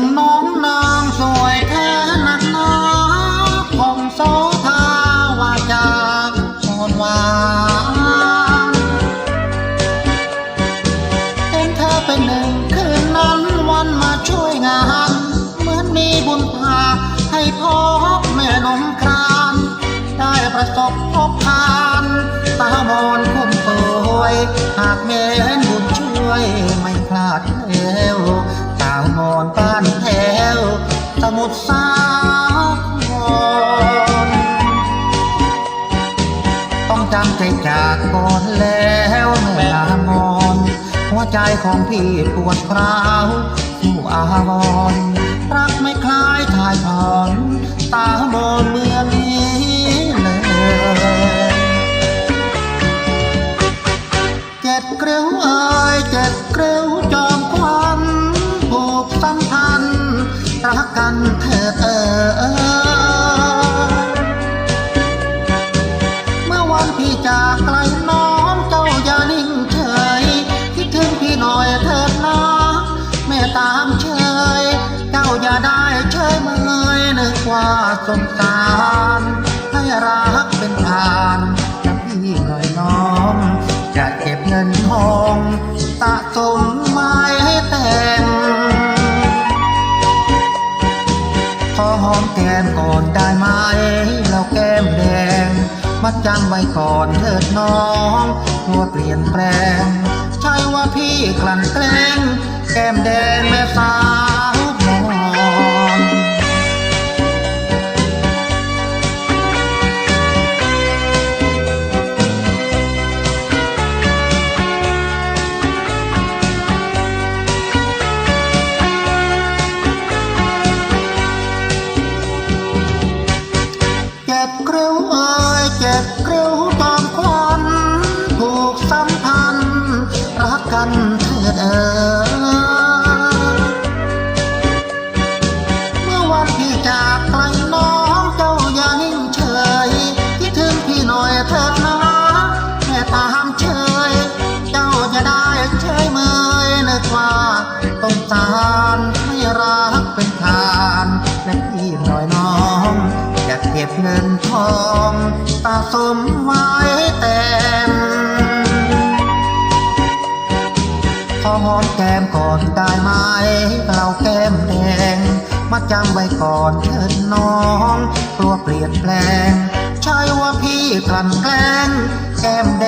งน้องนางสวยแท้นักหนาของโสธาวาจาโอนหวานเองเธอเป็นหนึ่งคืนนั้นวันมาช่วยงาน เหมือนมีบุญพาให้พบแม่นมคราน ได้ประสบพบพานตามอนคุ้มป่วย หากเม่นบุญช่วยไม่พลาดเลย อนบ้านแถวสมุทรสาครต้องจำใจจากก่อนแล้วแม่ลามอนหัวใจของพี่ปวดร้าวผู้อาวรรักไม่คล้ายทายถอนตาโมนเมืองนี้เลยเจ็ดเกลียวเอ่ยเจ็ดเกลียวจอม กันเถิดเอ่ยเมื่อวันพี่จากไกลน้องเจ้าอย่านิ่งเฉยคิดถึงพี่หน่อยเถิดนะแม่ตามเชยเจ้าอย่าได้เชยเมยนึกว่าสงสารให้รักเป็นทาน มแก้มก่อนได้ไหมเราแก้มแดง มัดจำไว้ก่อนเถิดน้องกลัวเปลี่ยนแปลง ใช่ว่าพี่กลั่นแกล้ง แก้มแดงแม่สา จ็บเกลียวเอ่ยเจ็บกลียวตอมควันผูกสัมพันธ์รักกันเถิดเอ่ยเมื่อวันที่จากไกลน้องเจ้าอย่านิ่งเฉยคิดถึงพี่หน่อยเถิดนะแม่ตามเฉย เจ้าจะได้เฉยเมยนึกว่าต้องสาร บเงินทองสะสมไว้เต็มขอหอมแก้มก่อนได้ไหมเราแก้มแดงมาจำไว้ก่อนเถิดน้องกลัวเปลี่ยนแปลง ใช่ว่าพี่กลั่นแกล้งแก้มแดง